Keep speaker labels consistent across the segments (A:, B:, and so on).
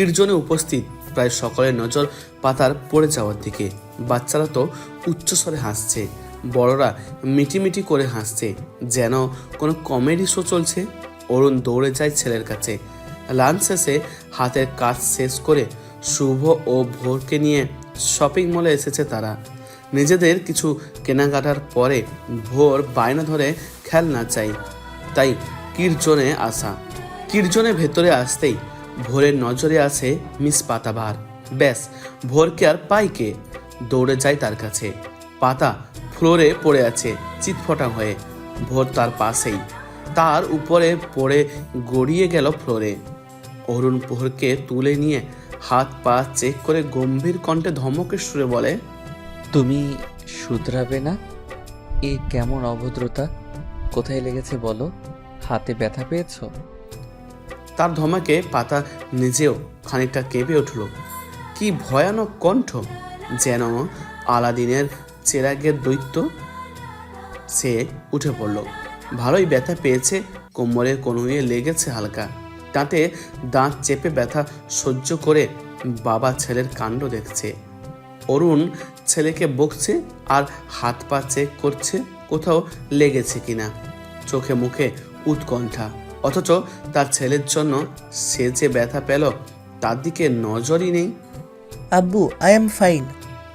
A: কীর্জনে উপস্থিত। প্রায় সকলের নজর পাতার পড়ে যাওয়ার দিকে। বাচ্চারা তো উচ্চস্বরে হাসছে। বড়রা মিটিমিটি করে হাসছে। যেন কোনো কমেডি শো চলছে। অরুণ দৌড়ে যায় ছেলের কাছে। লাঞ্চ শেষে হাতের কাজ শেষ করে শুভ ও ভোরকে নিয়ে শপিং মলে এসেছে তারা। নিজেদের কিছু কেনাকাটার পরে ভোর বায়না ধরে খেলনা চাই। তাই কীর্জনে আসা। কীর্জনে ভেতরে আসতেই ভোরের নজরে আছে মিস পাতাবার। ব্যাস ভোরকে আর পাইকে দৌড়ে যায় তার কাছে। পাতা ফ্লোরে পড়ে আছে, চিৎফটা হয়ে। ভোর তার পাশেই। তার উপরে পড়ে গড়িয়ে গেল ফ্লোরে। অরুণ ভোরকে তুলে নিয়ে হাত পা চেক করে গম্ভীর কণ্ঠে ধমকের সুরে বলে,
B: তুমি শুধরাবে না? এ কেমন অভদ্রতা? কোথায় লেগেছে বলো? হাতে ব্যথা পেয়েছ?
A: তার ধমাকে পাতা নিজেও খানিকটা কেঁপে উঠল। কি ভয়ানক কণ্ঠ যেন আলাদিনের চেরাগের দৈত্য। সে উঠে পড়ল। ভালোই ব্যথা পেয়েছে, কোমরের কনুয়ে লেগেছে হালকা। তাতে দাঁত চেপে ব্যথা সহ্য করে বাবা ছেলের কাণ্ড দেখছে। অরুণ ছেলেকে বকছে আর হাত পা চেক করছে কোথাও লেগেছে কিনা। চোখে মুখে উৎকণ্ঠা। অথচ তার ছেলের জন্য সে যে ব্যথা পেল তার দিকে নজরই নেই।
C: আব্বু আই এম ফাইন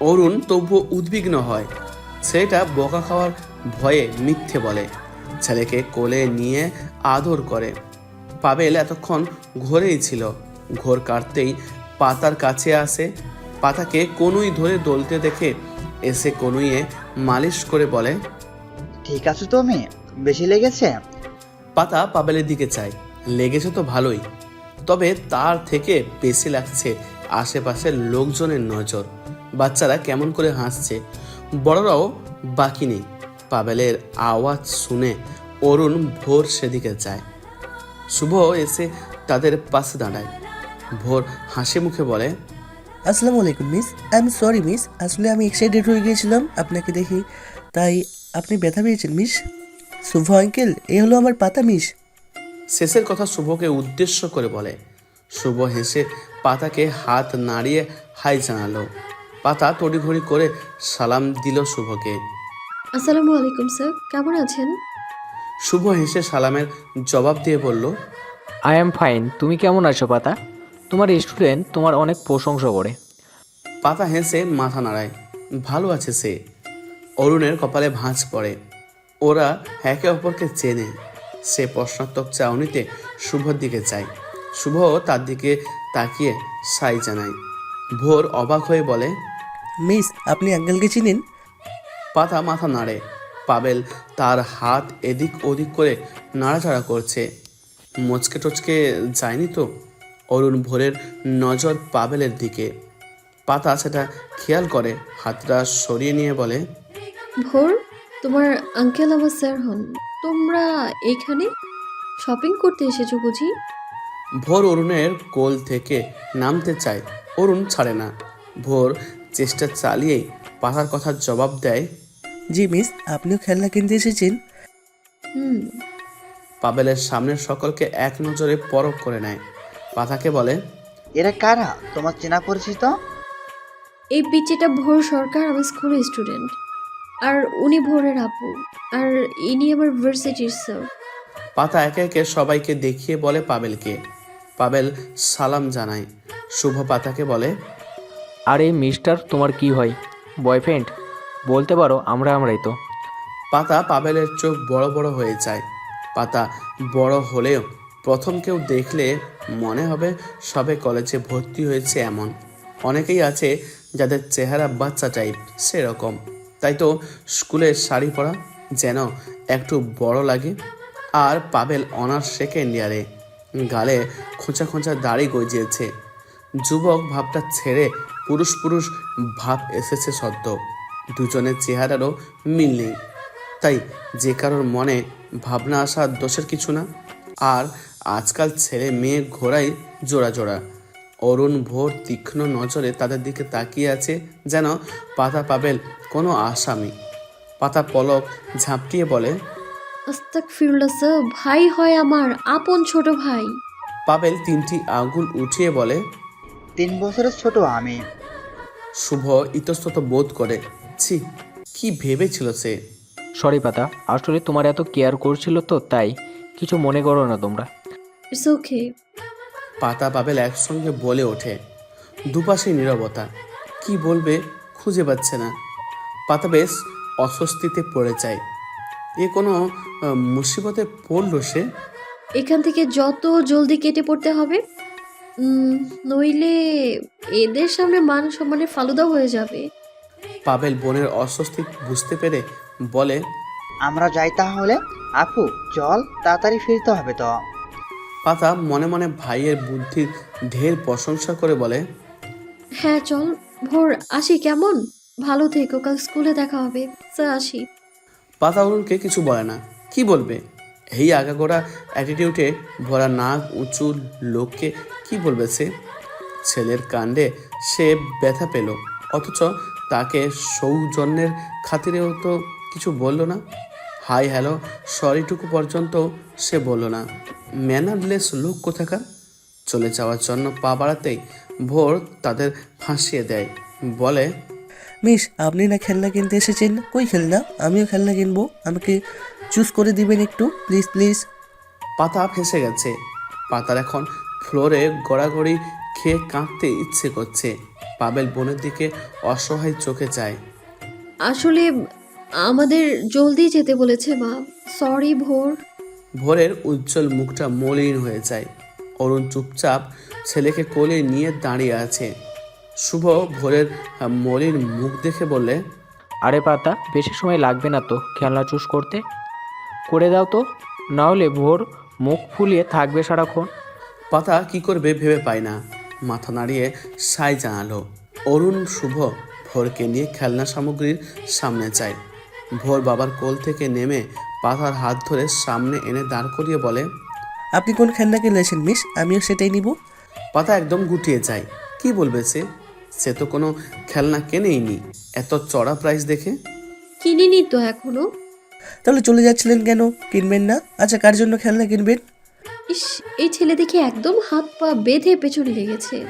A: অরুণ তবুও উদ্বিগ্ন হয়। ছেলেটা বোকা খাওয়ার ভয়ে মিথ্যে বলে। ছেলেকে কোলে নিয়ে আদর করে। পাবেল এতক্ষণ ঘোরেই ছিল। ঘোর কাটতেই পাতার কাছে আসে। পাতাকে কনুই ধরে দলতে দেখে এসে কনুইয়ে মালিশ করে বলে
D: ঠিক আছে তুমি? বেশি লেগেছে?
A: পাতা পাবেলের দিকে চায় লেগেছে তো ভালোই। তবে তার থেকে বেশি লাগছে আশেপাশের লোকজনের নজর। বাচ্চারা কেমন করে হাসছে। বড়রাও বাকি নেই। পাবেলের আওয়াজ শুনে অরুণ ভোর সেদিকে যায়। শুভ এসে তাদের পাশে দাঁড়ায়। ভোর হাসি মুখে বলে,
C: আসসালামু আলাইকুম, miss. I am sorry miss. আসলে আমি এক্সাইটেড হয়ে গিয়েছিলাম আপনাকে দেখি। তাই আপনি ব্যথা পেয়েছেন, মিস? শুভ আঙ্কেল এ হলো আমার পাতা মিস
A: শেষের কথা শুভকে উদ্দেশ্য করে বলে। শুভ হেসে পাতাকে হাত নাড়িয়ে হাই জানালো। পাতা তড়িঘড়ি করে সালাম দিল শুভকে।
E: আসসালামু আলাইকুম স্যার। কেমন আছেন?
A: শুভ হেসে সালামের জবাব দিয়ে বলল
F: আই এম ফাইন তুমি কেমন আছো পাতা? তোমার স্টুডেন্ট তোমার অনেক প্রশংসা করে।
A: পাতা হেসে মাথা নাড়ায়। ভালো আছে সে। অরুণের কপালে ভাঁজ পড়ে। ওরা একে অপরকে চেনে। সে প্রশ্নাত্মক চাউনিতে শুভর দিকে চায় শুভ তার দিকে তাকিয়ে সাই জানায়। ভোর অবাক হয়ে বলে
C: মিস আপনি আঙ্কেলকে চিনেন?
A: পাতা মাথা নাড়ে। পাবেল তার হাত এদিক ওদিক করে নাড়াচাড়া করছে। মোচকে টচকে যায়নি তো? অরুণ ভোরের নজর পাবেলের দিকে। পাতা সেটা খেয়াল করে হাতটা সরিয়ে নিয়ে বলে
E: ভোর তোমার আঙ্কেল আমার স্যার হন তোমরা এখানে শপিং করতে এসেছ বুঝি?
A: ভোর অরুণের কোল থেকে নামতে চায় অরুণ ছাড়ে না। ভোর চেষ্টা চালিয়েই পাতার কথার জবাব দেয়
C: জি মিস আপনিও খেলনা কিনতে এসেছেন?
E: হুম।
A: পাবেলের সামনের সকলকে এক নজরে পরখ করে নেয়। পাতাকে বলে
D: এরা কারা? তোমার চেনা পরিচিত?
E: এই পিচ্চিটা ভোর সরকার আমার স্কুলের স্টুডেন্ট আর উনি ভোরের আপু আর ইনি আমার ভার্সিটির স্যার।
A: পাতা একে একে সবাইকে দেখিয়ে বলে পাবেলকে। পাবেল সালাম জানায়। শুভ পাতাকে বলে
F: আরে মিস্টার তোমার কি হয়? বয়ফ্রেন্ড বলতে পারো আমরা আমরাই তো।
A: পাতা পাবেলের চোখ বড় বড় হয়ে যায়। পাতা বড় হলেও প্রথম কেউ দেখলে মনে হবে সবে কলেজে ভর্তি হয়েছে এমন। অনেকেই আছে যাদের চেহারা বাচ্চা টাইপ সেরকম। তাই তো স্কুলের শাড়ি পরা যেন একটু বড় লাগে। আর পাবেল অনার্স সেকেন্ড ইয়ারে গালে খোঁচা খোঁচা দাড়ি গজিয়েছে। যুবক ভাবটা ছেড়ে পুরুষ পুরুষ ভাব এসেছে সদ্য। দুজনের চেহারারও মিল নেই। তাই যে কারোর মনে ভাবনা আসা দোষের কিছু না। আর আজকাল ছেলে মেয়ে ঘোড়াই জোড়া জোড়া। অরুণ ভোর তীক্ষ্ণ নজরে তাদের দিকে তাকিয়ে আছে যেন পাতা পাবেল কোনো আসামি। পাতা পলক ঝাঁপটিয়ে বলে
E: আস্তাক ফিরুল্লা স্যার ভাই হয় আমার আপন ছোট ভাই।
A: পাবেল তিনটি আঙ্গুল উঠিয়ে বলে
D: তিন বছরের ছোট আমি।
A: শুভ ইতস্তত বোধ করে ছি কি ভেবেছিল সে?
F: সরি পাতা আসলে তোমার এত কেয়ার করছিল তো তাই কিছু মনে করো না তোমরা।
E: ইটস ওকে
A: পাতা পাবেল একসঙ্গে বলে ওঠে। দুপাশে নীরবতা। কি বলবে খুঁজে পাচ্ছে না। পাতা বেশ অস্বস্তিতে পড়ে যায়। এ কোনো মুসিবতে পড়ল সে?
E: এখান থেকে যত জলদি কেটে পড়তে হবে নইলে এদের সামনে মান সম্মানে ফালুদা হয়ে যাবে।
A: পাবেল বোনের অস্বস্তি বুঝতে পেরে বলে
D: আমরা যাই তাহলে। আপু চল তাড়াতাড়ি ফিরতে হবে তো।
A: পাতা মনে মনে ভাইয়ের বুদ্ধির ঢের প্রশংসা করে বলে
E: হ্যাঁ চল ভোর আসি কেমন? ভালো থেকো কাল স্কুলে দেখা হবে। স্যার আসি।
A: পাতা অরুণকে কিছু বলে না। কি বলবে? এই আগাগোড়া অ্যাটিটিউডে ভরা নাক উঁচু লোককে কি বলবে সে? ছেলের কাণ্ডে সে ব্যথা পেল। অথচ তাকে সৌজন্যের খাতিরেও তো কিছু বলল না। Hi hello. সরিটুকু পর্যন্ত সে বলল না। ম্যানারলেস লোক কোথাকার? চলে যাওয়ার জন্য পা বাড়াতেই ভোর তাদের ফাঁসিয়ে দেয়। বলে
C: মিস আপনি না খেলনা কিনতে এসেছেন? কই খেলনা? আমিও খেলনা কিনবো। আমাকে চুজ করে দিবেন একটু প্লিজ প্লিজ।
A: পাতা ফেসে গেছে। পাতার এখন ফ্লোরে গড়াগড়ি খেয়ে কাঁদতে ইচ্ছে করছে। পাবেল বোনের দিকে অসহায় চোখে চায়।
E: আসলে আমাদের জলদি যেতে বলেছে মা। সরি ভোর।
A: ভোরের উজ্জ্বল মুখটা মলিন হয়ে যায়। অরুণ চুপচাপ ছেলেকে কোলে নিয়ে দাঁড়িয়ে আছে। শুভ ভোরের মলিন মুখ দেখে বললে
F: আরে পাতা বেশি সময় লাগবে না তো খেলনা চুজ করতে? করে দাও তো। না হলে ভোর মুখ ফুলিয়ে থাকবে সারাক্ষণ।
A: পাতা কি করবে ভেবে পায় না। মাথা নাড়িয়ে সাই জানালো। অরুণ শুভ ভোরকে নিয়ে খেলনা সামগ্রীর সামনে যায়। ভোর বাবার কোল থেকে নেমে পাথার হাত ধরে সামনে এনে দাঁড় করিয়ে বলে
C: আপনি কোন খেলনা কিনেছেন মিস? আমিও সেটাই নিব।
A: পাতা একদম গুটিয়ে যায়। কি বলবে সে? সে তো কোনো খেলনা কেনেইনি। এত চড়া প্রাইস দেখে।
E: কিনিনি তো এখনও।
C: তাহলে চলে যাচ্ছিলেন কেন? কিনবেন না? আচ্ছা কার জন্য খেলনা কিনবেন?
E: ইস এই ছেলে দেখে একদম হাত পা বেঁধে পেছনে লেগেছে।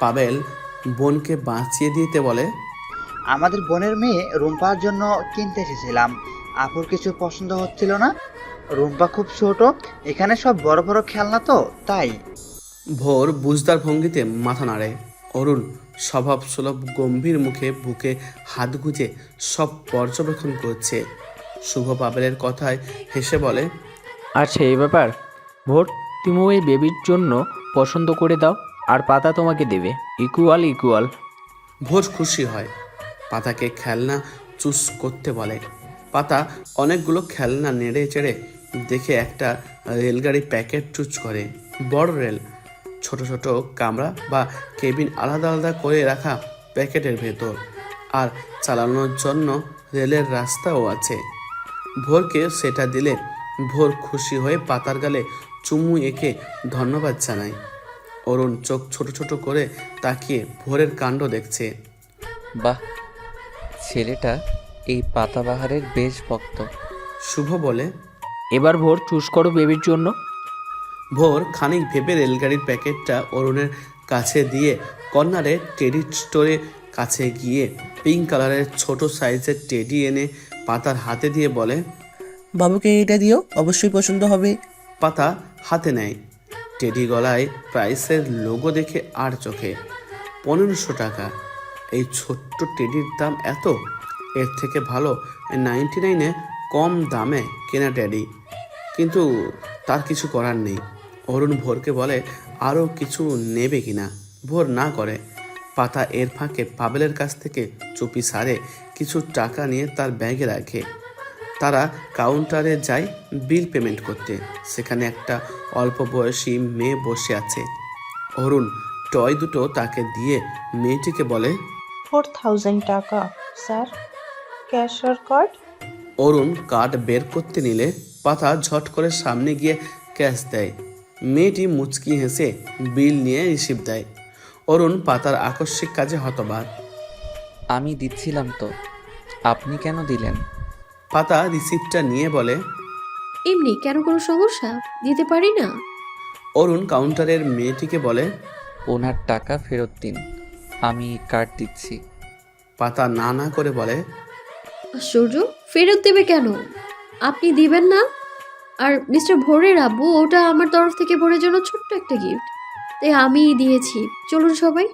A: পাবেল বোনকে বাঁচিয়ে দিতে বলে
D: আমাদের বোনের মেয়ে রুম্পার জন্য কিনতে এসেছিলাম। আপুর কিছু পছন্দ হচ্ছিল না। রুম্পা খুব ছোট এখানে সব বড় বড় খেলনা তো তাই।
A: ভোর বুঝদার ভঙ্গিতে মাথা নাড়ে। অরুণ স্বভাব সুলভ গম্ভীর মুখে বুকে হাত গুজে সব পর্যবেক্ষণ করছে। শুভ পাবেলের কথায় হেসে বলে
F: আচ্ছা এই ব্যাপার। ভোর তুমি ওই বেবির জন্য পছন্দ করে দাও আর পাতা তোমাকে দেবে। Equal equal.
A: ভোর খুশি হয়। পাতাকে খেলনা চুস করতে বলে। পাতা অনেকগুলো খেলনা নেড়ে চেড়ে দেখে একটা রেলগাড়ি প্যাকেট চুজ করে। বড় রেল, ছোট ছোট কামরা বা কেবিন আলাদা আলাদা করে রাখা প্যাকেটের ভেতর। আর চালানোর জন্য রেলের রাস্তাও আছে। ভোরকে সেটা দিলে ভোর খুশি হয়ে পাতার গালে চুমু এঁকে ধন্যবাদ জানায়। অরুণ চোখ ছোট ছোট করে তাকিয়ে ভোরের কাণ্ড দেখছে।
B: বাহ ছেলেটা এই পাতাবাহারের বেশ ভক্ত
A: শুভ বলে
F: এবার ভোর চুজ করো বেবির জন্য।
A: ভোর খানিক ভেবে রেলগাড়ির প্যাকেটটা অরুণের কাছে দিয়ে কর্নারে টেডি স্টোরে কাছে গিয়ে পিঙ্ক কালারের ছোট সাইজের টেডি এনে পাতার হাতে দিয়ে বলে
C: বাবুকে এটা দিও অবশ্যই পছন্দ হবে।
A: পাতা হাতে নেয়। টেডি গলায় প্রাইসের লোগো দেখে আর চোখে পনেরোশো টাকা। এই ছোট্ট টেডির দাম এত? এর থেকে ভালো নাইনটি নাইনে কম দামে কেনা টেডি। কিন্তু তার কিছু করার নেই। অরুণ ভোরকে বলে আরও কিছু নেবে কিনা? ভোর না করে। পাতা এর ফাঁকে পাবেলের কাছ থেকে চুপি সারে কিছু টাকা নিয়ে তার ব্যাগে রাখে। তারা কাউন্টারে যায় বিল পেমেন্ট করতে। সেখানে একটা অল্প বয়সী মেয়ে বসে আছে। অরুণ টয় দুটো তাকে দিয়ে মেয়েটিকে বলে
G: ফোর থাউজেন্ড টাকা। স্যার ক্যাশ আর কার্ড?
A: অরুণ কার্ড বের করতে নিলে পাতা ঝট করে সামনে গিয়ে ক্যাশ দেয়। মেয়েটি মুচকি হেসে বিল নিয়ে রিসিভ দেয়। অরুণ পাতার আকস্মিক কাজে হতবাক।
B: আমি দিচ্ছিলাম তো। আপনি কেন দিলেন?
A: পাতা রিসিপ্টটা নিয়ে বলে
E: এমনি কেন কোনো সমস্যা? দিতে পারি না।
A: অরুণ কাউন্টারের মেয়েটিকে বলে
B: ওনার টাকা ফেরত দিন। আমি কার্ড দিচ্ছি।
A: পাতা না না করে বলে
E: আশ্চর্য ফেরত দেবে কেন? আপনি দিবেন না? আর মিস্টার ভোরের আব্বু ওটা আমার তরফ থেকে ভোরের জন্য ছোট্ট একটা গিফট তাই আমিই দিয়েছি। চলুন সবাই।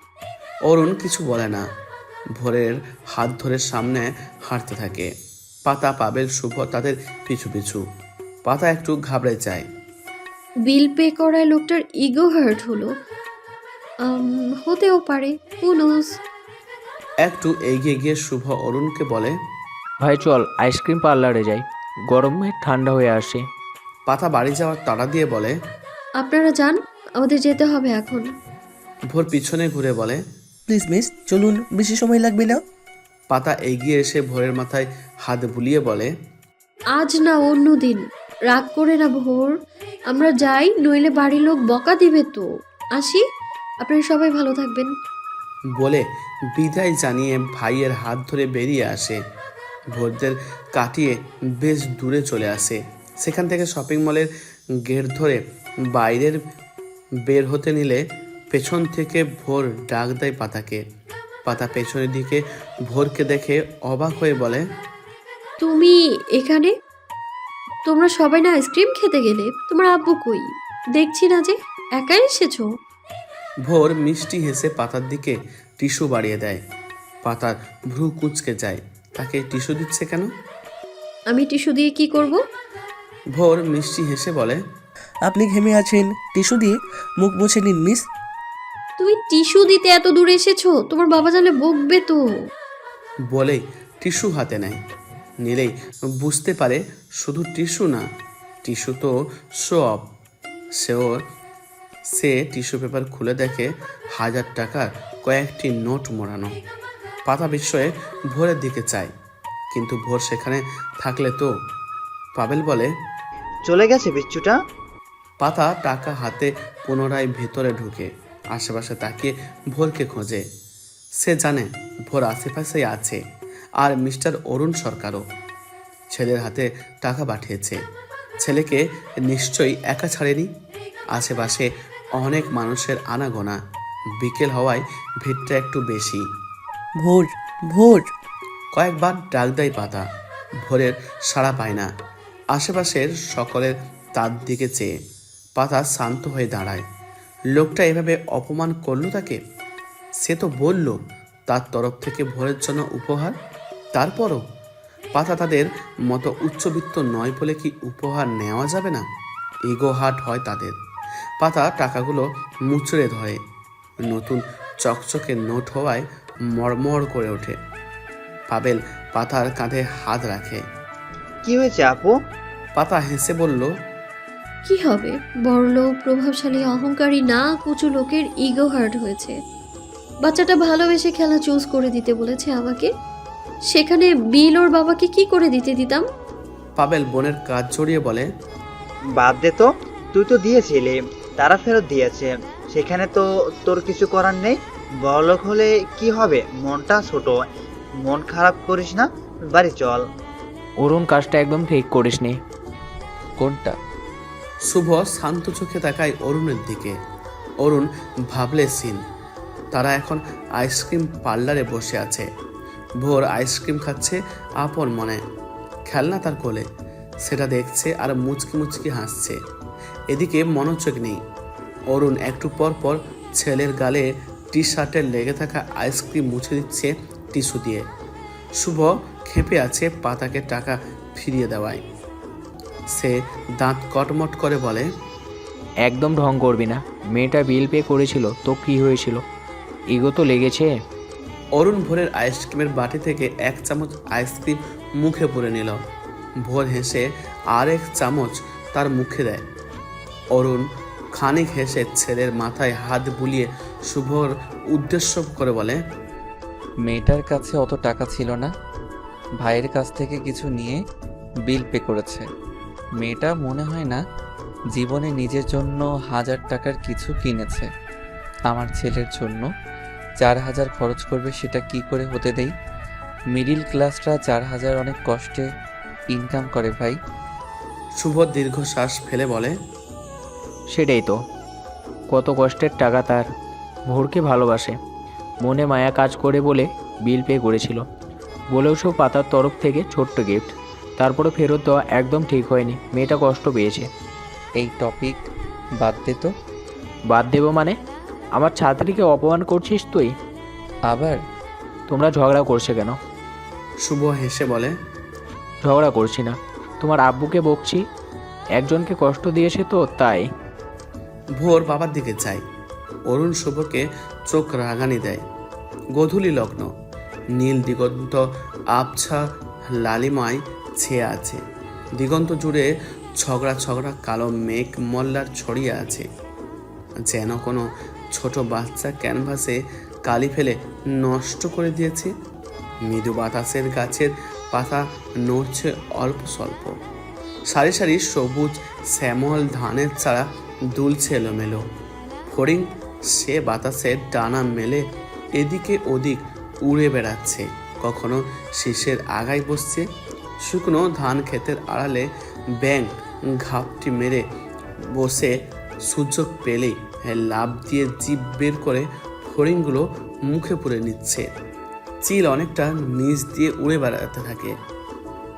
A: অরুণ কিছু বলে না। ভোরের হাত ধরে সামনে হাঁটতে থাকে। পাতা পাবেল শুভ তাদের পিছু পিছু। পাতা একটু ঘাবড়ে যায়।
E: বিল পে করায় লোকটার ইগো হার্ট হলো। হতেও পারে হু নোজ
A: একটু এগিয়ে গিয়ে শুভ অরুণকে বলে
F: ভাই চল আইসক্রিম পার্লারে যাই। গরমে ঠান্ডা হয়ে আসে।
A: পাতা বাড়ি যাওয়ার তাড়া দিয়ে বলে
E: আপনারা যান আমাদের যেতে হবে এখন।
A: ভোর পিছনে ঘুরে বলে
C: প্লিজ মিস চলুন বেশি সময় লাগবে না?
A: পাতা এগিয়ে এসে ভোরের মাথায় হাত বুলিয়ে বলে
E: আজ না অন্য দিন রাগ করে না ভোর। আমরা যাই নইলে বাড়ির লোক বকা দিবে তো। আসি? আপনারা সবাই ভালো থাকবেন।
A: বলে বিদায় জানিয়ে ভাইয়ের হাত ধরে বেরিয়ে আসে। ভোরদের কাটিয়ে বেশ দূরে চলে আসে। সেখান থেকে শপিং মলের গেট ধরে বাইরের বের হতে নিলে পেছন থেকে ভোর ডাক দেয় পাতাকে। পাতা পেছনের দিকে ভোরকে দেখে অবাক হয়ে বলে
E: তুমি এখানে? তোমরা সবাই না আইসক্রিম খেতে গেলে? তোমার আব্বু কই? দেখছি না যে একাই এসেছ?
A: ভোর মিষ্টি হেসে পাতার দিকে টিস্যু বাড়িয়ে দেয়। পাতার ভ্রু কুচকে যায়। তাকে টিস্যু দিচ্ছে কেন?
E: আমি টিস্যু দিয়ে কি করব?
A: ভোর মিষ্টি হেসে বলে
C: আপনি ঘেমে আছেন। টিস্যু দিয়ে মুখ মুছে নিন মিস।
E: তুমি টিস্যু দিতে এত দূরে এসেছ? তোমার বাবা জানলে বকবে তো।
A: বলেই টিস্যু হাতে নেয়। নিলেই বুঝতে পারে শুধু টিস্যু না টিস্যু তো শো অফ সেও সে টিস্যু পেপার খুলে দেখে হাজার টাকার কয়েকটি নোট মোড়ানো। পাতা বিস্ময়ে ভোরের দিকে চায় কিন্তু ভোর সেখানে থাকলে তো পাবেল বলে।
D: চলে গেছে বিচ্ছুটা?
A: পাতা টাকা হাতে পুনরায় ভেতরে ঢুকে আশেপাশে তাকিয়ে ভোরকে খোঁজে। সে জানে ভোর আশেপাশেই আছে আর মিস্টার অরুণ সরকারও। ছেলের হাতে টাকা পাঠিয়েছে। ছেলেকে নিশ্চয়ই একা ছাড়েনি? আশেপাশে অনেক মানুষের আনাগোনা। বিকেল হওয়ায় ভিড়টা একটু বেশি।
C: ভোর ভোর।
A: কয়েকবার ডাক দেয় পাতা। ভোরের সাড়া পায় না। আশেপাশের সকলের তার দিকে চেয়ে পাতা শান্ত হয়ে দাঁড়ায়। লোকটা এভাবে অপমান করল তাকে? সে তো বলল তার তরফ থেকে ভোরের জন্য উপহার? তারপরও? পাতা তাদের মতো উচ্চবিত্ত নয় বলে কি উপহার নেওয়া যাবে না? ইগো হাট হয় তাদের। পাতা টাকাগুলো মুচড়ে ধরে। নতুন চকচকে নোট হওয়ায় মড়মড় করে ওঠে। পাবেল পাতার কাঁধে হাত রাখে।
D: কি হয়েছে আপু?
A: পাতা হেসে বলল
E: কি হবে? বড়লোক প্রভাবশালী অহংকারী না কুচু লোকের ইগো হার্ট হয়েছে। বাচ্চাটা ভালোবেসে খেলা চুজ করে দিতে বলেছে আমাকে। সেখানে বিল ওর বাবাকে কি করে দিতে দিতাম?
A: পাবেল বোনের কাজ জড়িয়ে বলে
D: বাদ দে তো তুই তো দিয়েছিলি। তারা ফেরত দিয়েছে। সেখানে তো তোর কিছু করার নেই। বড়লোক হলে কি হবে? মনটা ছোট। মন খারাপ করিস না। বাড়ি চল।
F: অরুণ কাজটা একদম ঠিক করিস নি
B: কোনটা?
A: শুভ শান্ত চোখে তাকায় অরুণের দিকে। অরুণ ভাবলে সিন। তারা এখন আইসক্রিম পার্লারে বসে আছে। ভোর আইসক্রিম খাচ্ছে আপন মনে। খেলনা তার কোলে। সেটা দেখছে আর মুচকি মুচকি হাসছে। এদিকে মনোযোগ নেই। অরুণ একটু পর পর ছেলের গালে টি শার্টে লেগে থাকা আইসক্রিম মুছে দিচ্ছে টিস্যু দিয়ে। শুভ খেপে আছে পাতাকে টাকা ফিরিয়ে দেওয়ায়। সে দাঁত কটমট করে বলে
F: একদম ঢং করবি না। মেয়েটা বিল পে করেছিল তো কি হয়েছিল? ইগো তো লেগেছে?
A: অরুণ ভোরের আইসক্রিমের বাটি থেকে এক চামচ আইসক্রিম মুখে পুরে নিল। ভোর হেসে আর এক চামচ তার মুখে দেয়। অরুণ খানিক হেসে ছেলের মাথায় হাত বুলিয়ে শুভর উদ্দেশ্য করে বলে,
B: মেয়েটার কাছে অত টাকা ছিল না। ভাইয়ের কাছ থেকে কিছু নিয়ে বিল পে করেছে। মেয়েটা মনে হয় না জীবনে নিজের জন্য হাজার টাকার কিছু কিনেছে। আমার ছেলের জন্য চার হাজার খরচ করবে সেটা কি করে হতে দেই? মিডিল ক্লাসরা চার হাজার অনেক কষ্টে ইনকাম করে ভাই।
A: শুভ দীর্ঘশ্বাস ফেলে বলে
F: সেটাই তো। কত কষ্টের টাকা তার। ভোরকে ভালোবাসে। মনে মায়া কাজ করে বলে বিল পে করেছিল। বলেওছো পাতার তরফ থেকে ছোট্ট গিফট তারপরে ফেরত দেওয়া একদম ঠিক হয়নি। মেয়েটা কষ্ট পেয়েছে।
B: এই টপিক বাদ দে তো।
F: বাদ দেবো মানে? আমার ছাত্রীকে অপমান করছিস তুই?
B: আবার?
F: তোমরা ঝগড়া করছে কেন?
A: শুভ হেসে বলে
F: ঝগড়া করছি না। তোমার আব্বুকে বকছি, একজনকে কষ্ট দিয়েছে তো, তাই।
A: ভোর বাবার দিকে যায়। অরুণ শুভকে চোখ রাগানি দেয়। গধূলি লগ্ন। নীল দিগন্ত, আবছা, লালিমায় ছেয়ে আছে। দিগন্ত জুড়ে ছগড়া ছগড়া কালো মেঘ মল্লার ছড়িয়ে আছে। যেন কোনো ছোট বাচ্চা ক্যানভাসে কালি ফেলে নষ্ট করে দিয়েছে। মৃদু বাতাসের গাছের পাতা নড়ছে অল্প স্বল্প। সারি সারি সবুজ শ্যামল ধানের চারা দুলছে এলোমেলো। ফড়িং, সে বাতাসে ডানা মেলে এদিকে ওদিক উড়ে বেড়াচ্ছে। কখনো শীষের আগায় বসছে, শুকনো ধান ক্ষেতের আড়ালে ব্যাং ঘাপটি মেরে বসে সুযোগ পেলেই লাভ দিয়ে জিভ বের করে ফড়িংগুলো মুখে পুরে নিচ্ছে। চিল অনেকটা নিচ দিয়ে উড়ে বেড়াতে থাকে।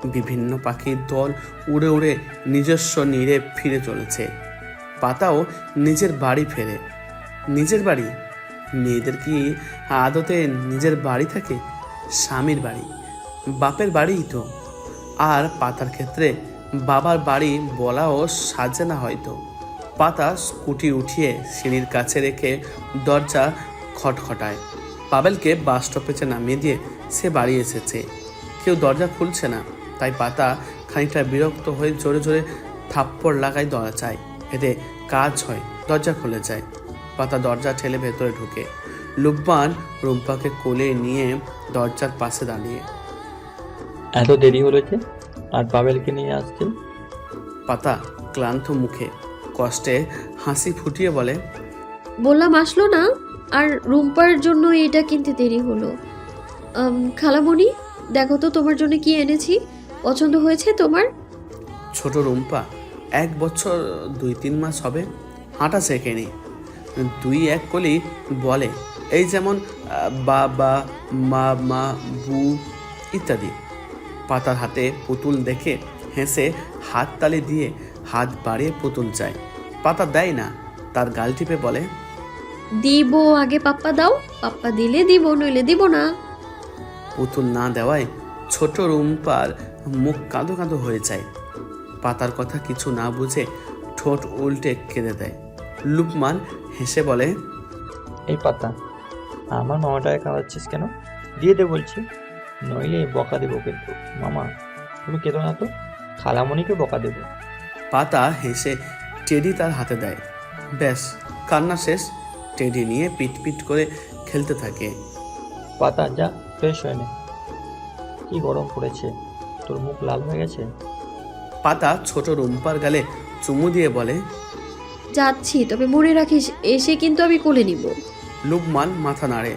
A: বিভিন্ন পাখির দল উড়ে উড়ে নিজস্ব নীড়ে ফিরে চলেছে। পাতাও নিজের বাড়ি ফেরে। নিজের বাড়ি? মেয়েদের কি আদতে নিজের বাড়ি থাকে? স্বামীর বাড়ি? বাপের বাড়িই তো। আর পাতার ক্ষেত্রে বাবার বাড়ি বলাও সাজে না হয়তো। পাতা স্কুটি উঠিয়ে সিঁড়ির কাছে রেখে দরজা খটখটায়। পাবেলকে বাস স্টপেজে নামিয়ে দিয়ে সে বাড়ি এসেছে। কেউ দরজা খুলছে না তাই পাতা খানিকটা বিরক্ত হয়ে জোরে জোরে থাপ্পড় লাগায় চায়। এতে কাজ হয় দরজা খুলে যায়। পাতা দরজা ঠেলে ভেতরে ঢুকে। লুব্বান রুম্পাকে কোলে নিয়ে দরজার পাশে দাঁড়িয়ে।
H: এত দেরি হলো যে? আর পাবেলকে নিয়ে আসছে?
A: পাতা ক্লান্ত মুখে কষ্টে হাসি ফুটিয়ে বলে
E: বললাম আসলো না? আর রুম্পার জন্য এটা কিনতে দেরি হলো। খালামণি, দেখো তো তোমার জন্য কি এনেছি। পছন্দ হয়েছে তোমার?
A: ছোট রুম্পা, এক বছর দুই তিন মাস হবে, হাঁটা শেখেনি। দুই এক কলি বলে, এই যেমন, বাবা মা মা বু ইত্যাদি। পাতার হাতে পুতুল দেখে হেসে হাত তালে দিয়ে হাত বাড়িয়ে পুতুল চায়। পাতা দেয় না, তার গাল টিপে বলে
E: দিব আগে পাপ্পা দাও পাপ্পা দিলে দিব নইলে দিব না।
A: পুতুল না দেওয়ায় ছোট রুম্পার মুখ কাঁদো কাঁদো হয়ে যায়। পাতার কথা কিছু না বুঝে ঠোঁট উল্টে কেঁদে দেয়। লুকমান হেসে বলে
H: এই পাতা আমার মামাটাকে খাওয়াচ্ছিস কেন? দিয়ে দে বলছি। নইলে বকা দেবো কিন্তু। মামা তুমি কেঁদো না তো। খালামণিকে বকা দেবো।
A: পাতা হেসে টেডি তার হাতে দেয়। ব্যাস কান্না শেষ। টেডি নিয়ে পিট পিট করে খেলতে থাকে।
H: পাতা যা ফ্রেশ হয়ে নে। কি গরম পড়েছে। তোর মুখ লাল হয়ে গেছে?
A: পাতা ছোট রুম্পার গালে চুমু দিয়ে বলে
E: যাচ্ছি তবে মনে রাখিস এসে কিন্তু আমি কোলে নিব।
A: লুকমান মাথা নাড়ে।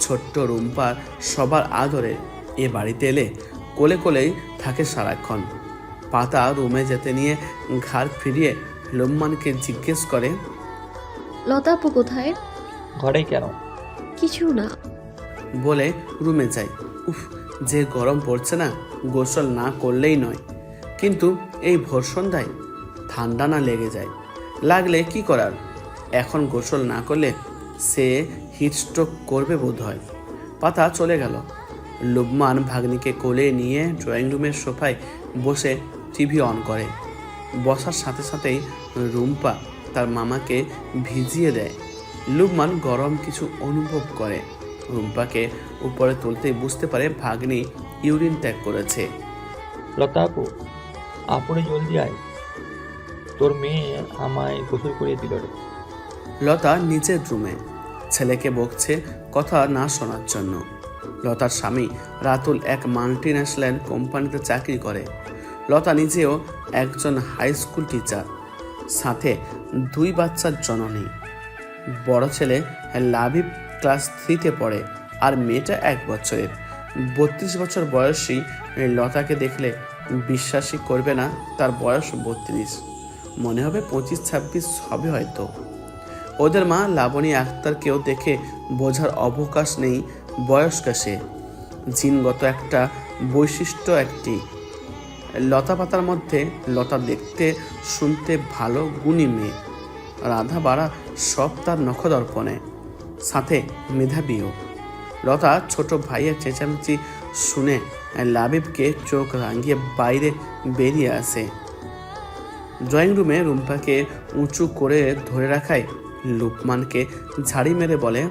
A: ছোট্ট রুম্পার সবার আদরে এ বাড়িতে এলে কোলে কোলেই থাকে সারাক্ষণ। পাতা রুমে যেতে নিয়ে ঘাড় ফিরিয়ে লুম্মানকে জিজ্ঞেস করে
E: লতাপু কোথায়?
H: ঘরে কেন?
E: কিছু না।
A: বলে রুমে যায়। উফ যে গরম পড়ছে না গোসল না করলেই নয়। কিন্তু এই ভোর সন্ধ্যায় ঠান্ডা না লেগে যায়। লাগলে কি করার? এখন গোসল না করলে সে হিটস্ট্রোক করবে বোধ হয় পাতা চলে গেল। লুবমান ভাগ্নিকে কোলে নিয়ে ড্রয়িং রুমের সোফায় বসে টিভি অন করে। বসার সাথে সাথেই রুম্পা মামাকে ভিজিয়ে দেয়। লুবমান গরম কিছু অনুভব করে। রুম্পাকে উপরে তুলতে বুঝতে পারে ভাগ্নি ইউরিন ত্যাগ করেছে।
H: লতা আপু আপুরে জলদি আয়। তোর মেয়ে আমায় গোসল করিয়ে দিল রে।
A: লতা নিচের রুমে। ছেলেকে বকছে কথা না শোনার জন্য। লতার স্বামী রাতুল এক মাল্টি ন্যাশনাল কোম্পানিতে চাকরি করে। লতা নিজেও একজন হাই স্কুল টিচার সাথে দুই বাচ্চার জননী। বড় ছেলে লাভিব ক্লাস থ্রিতে পড়ে আর মেয়েটা এক বছরের। বত্রিশ বছর বয়সী লতাকে দেখলে বিশ্বাসই করবে না, তার বয়স বত্রিশ। মনে হবে পঁচিশ, ছাব্বিশ হবে হয়তো। ওদের মা লাবণী আক্তারকেও দেখে বোঝার অবকাশ নেই বয়স্ক সে। জিনগত একটা বৈশিষ্ট্য একটি। লতা পাতার মধ্যে লতা দেখতে, শুনতে ভালো গুণী মেয়ে। রাধা বাড়া সব তার নখদর্পণে, সাথে মেধাবীও। লতা ছোট ভাইয়ের চেঁচামেচি শুনে লাবিবকে চোখ রাঙিয়ে বাইরে বেরিয়ে আসে। ড্রয়িং রুমে রুম্পাকে উঁচু করে ধরে রাখায় লুকমানকে ঝাড়ি মেরে বলে,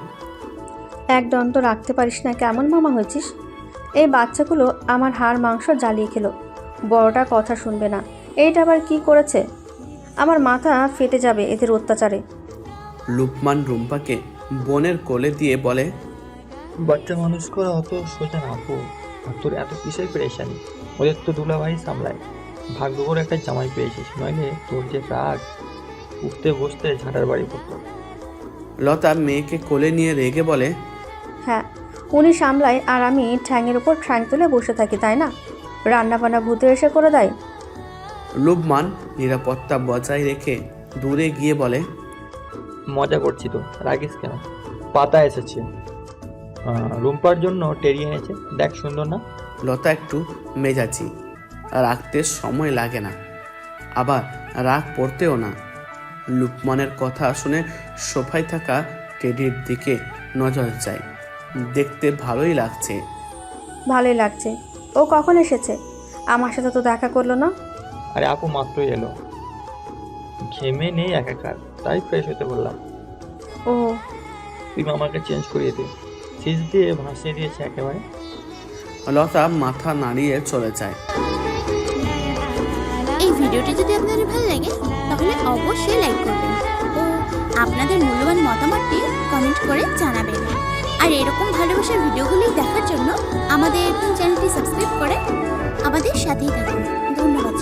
I: এক দন্ত রাখতে পারিস না, কেমন মামা হয়েছিস? এই বাচ্চাগুলো আমার হাড় মাংস জ্বালিয়ে খেলো। বড়টা কথা শুনবে না। এইটা আবার কি করেছে? আমার মাথা ফেটে যাবে এদের অত্যাচারে।
A: লুকমান রুম্পাকে বোনের কোলে দিয়ে বলে
H: বাচ্চা মানুষ করা অত সোজা না আপু। আর তোর এত কিসের পেরেশানি ওদের তো দুলাভাই সামলায়। ভাগ্য করে একটা জামাই পেয়েছিস নইলে তোর যে রাগ উঠতে বসতে ঝাঁটার বাড়ি পড়তো।
A: লতা মেয়েকে কোলে নিয়ে রেগে বলে
I: হ্যাঁ উনি সামলায় আর আমি ঠ্যাংয়ের ওপর ঠ্যাং তুলে বসে থাকি তাই না? রান্না বান্না ভূতে এসে করে দেয়?
A: লুবমান নিরাপত্তা বজায় রেখে দূরে গিয়ে বলে
H: মজা করছি তো রাগিস কেন? পাতা এসেছে। রুম্পার জন্য টেরিয়ে এনেছে। দেখ সুন্দর না?
A: লতা একটু মেজাজি। রাখতে সময় লাগে না। আবার রাগ পড়তেও না। লুকমানের কথা শুনে সোফায় থাকা টেডির দিকে নজর যায়। দেখতে ভালোই লাগছে।
I: ভালোই লাগছে। ও কখন এসেছে? আমার সাথে তো দেখা করল না।
H: আরে আপু মাত্রই এলো। ঘেমে নেই একাকার তাই ফ্রেশ হতে বললাম।
I: ও।
H: তুই মামাকে চেঞ্জ করিয়ে দে। সিজ দিয়ে ভাসিয়ে দিয়েছে একেবারে।
A: লতা মাথা নাড়িয়ে চলে যায়।
J: এই ভিডিওটি যদি আপনাদের ভালো লাগে তাহলে অবশ্যই লাইক করবেন। ও আপনাদের মূল্যবান মতামতটি কমেন্ট করে জানাবেন। আর এরকম ভালোবাসার ভিডিওগুলি দেখার জন্য আমাদের চ্যানেলটি সাবস্ক্রাইব করে আমাদের সাথেই থাকুন। ধন্যবাদ